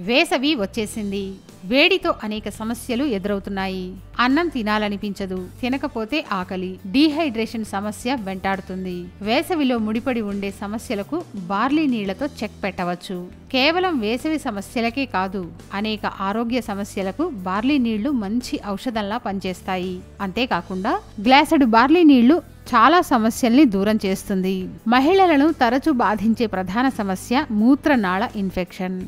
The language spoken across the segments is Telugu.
వేసవి వచ్చేసింది. వేడితో అనేక సమస్యలు ఎదురవుతున్నాయి. అన్నం తినాలనిపించదు. తినకపోతే ఆకలి. డీహైడ్రేషన్ సమస్య వెంటాడుతుంది. వేసవిలో ముడిపడి ఉండే సమస్యలకు బార్లీ నీళ్ళతో చెక్ పెట్టవచ్చు. కేవలం వేసవి సమస్యలకే కాదు అనేక ఆరోగ్య సమస్యలకు బార్లీ నీళ్ళు మంచి ఔషధంలా పనిచేస్తాయి. అంతేకాకుండా గ్లాసుడు బార్లీ నీళ్ళు చాలా సమస్యల్ని దూరం చేస్తుంది. మహిళలను తరచూ బాధించే ప్రధాన సమస్య మూత్రనాళ ఇన్ఫెక్షన్.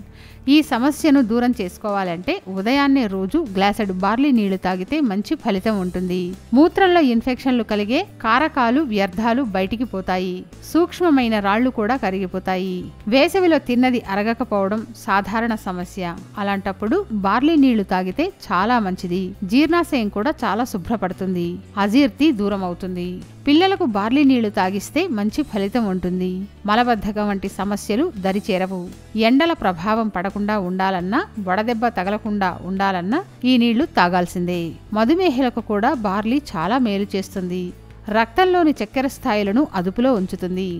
ఈ సమస్యను దూరం చేసుకోవాలంటే ఉదయాన్నే రోజు గ్లాసెడు బార్లీ నీళ్ళు తాగితే మంచి ఫలితం ఉంటుంది. మూత్రంలో ఇన్ఫెక్షన్లు కలిగే కారకాలు వ్యర్థాలు బయటికి పోతాయి. సూక్ష్మమైన రాళ్ళు కూడా కరిగిపోతాయి. వేసవిలో తిన్నది అరగకపోవడం సాధారణ సమస్య. అలాంటప్పుడు బార్లీ నీళ్ళు తాగితే చాలా మంచిది. జీర్ణాశయం కూడా చాలా శుభ్రపడుతుంది. అజీర్తి దూరం అవుతుంది. పిల్లలకు బార్లీ నీళ్ళు తాగిస్తే మంచి ఫలితం ఉంటుంది. మలబద్ధకం వంటి సమస్యలు దరిచేరవు. ఎండల ప్రభావం పడకుండా ఉండాలన్నా వడదెబ్బ తగలకుండా ఉండాలన్నా ఈ నీళ్ళు తాగాల్సిందే. మధుమేహలకు కూడా బార్లీ చాలా మేలు చేస్తుంది. రక్తంలోని చక్కెర స్థాయిలను అదుపులో ఉంచుతుంది.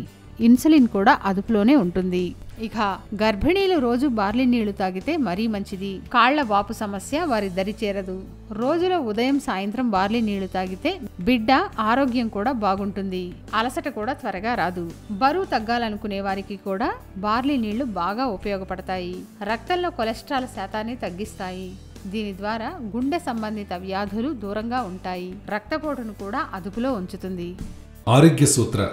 ఇన్సులిన్ కూడా అదుపులోనే ఉంటుంది. ఇక గర్భిణీలు రోజు బార్లీ నీళ్ళు తాగితే మరీ మంచిది. కాళ్ళ వాపు సమస్య వారి దరి చేరదు. రోజులో ఉదయం సాయంత్రం బార్లీ నీళ్ళు తాగితే బిడ్డ ఆరోగ్యం కూడా బాగుంటుంది. అలసట కూడా త్వరగా రాదు. బరువు తగ్గాలనుకునే వారికి కూడా బార్లీ నీళ్ళు బాగా ఉపయోగపడతాయి. రక్తంలో కొలెస్ట్రాల్ శాతాన్ని తగ్గిస్తాయి. దీని ద్వారా గుండె సంబంధిత వ్యాధులు దూరంగా ఉంటాయి. రక్తపోటును కూడా అదుపులో ఉంచుతుంది. ఆరోగ్య సూత్ర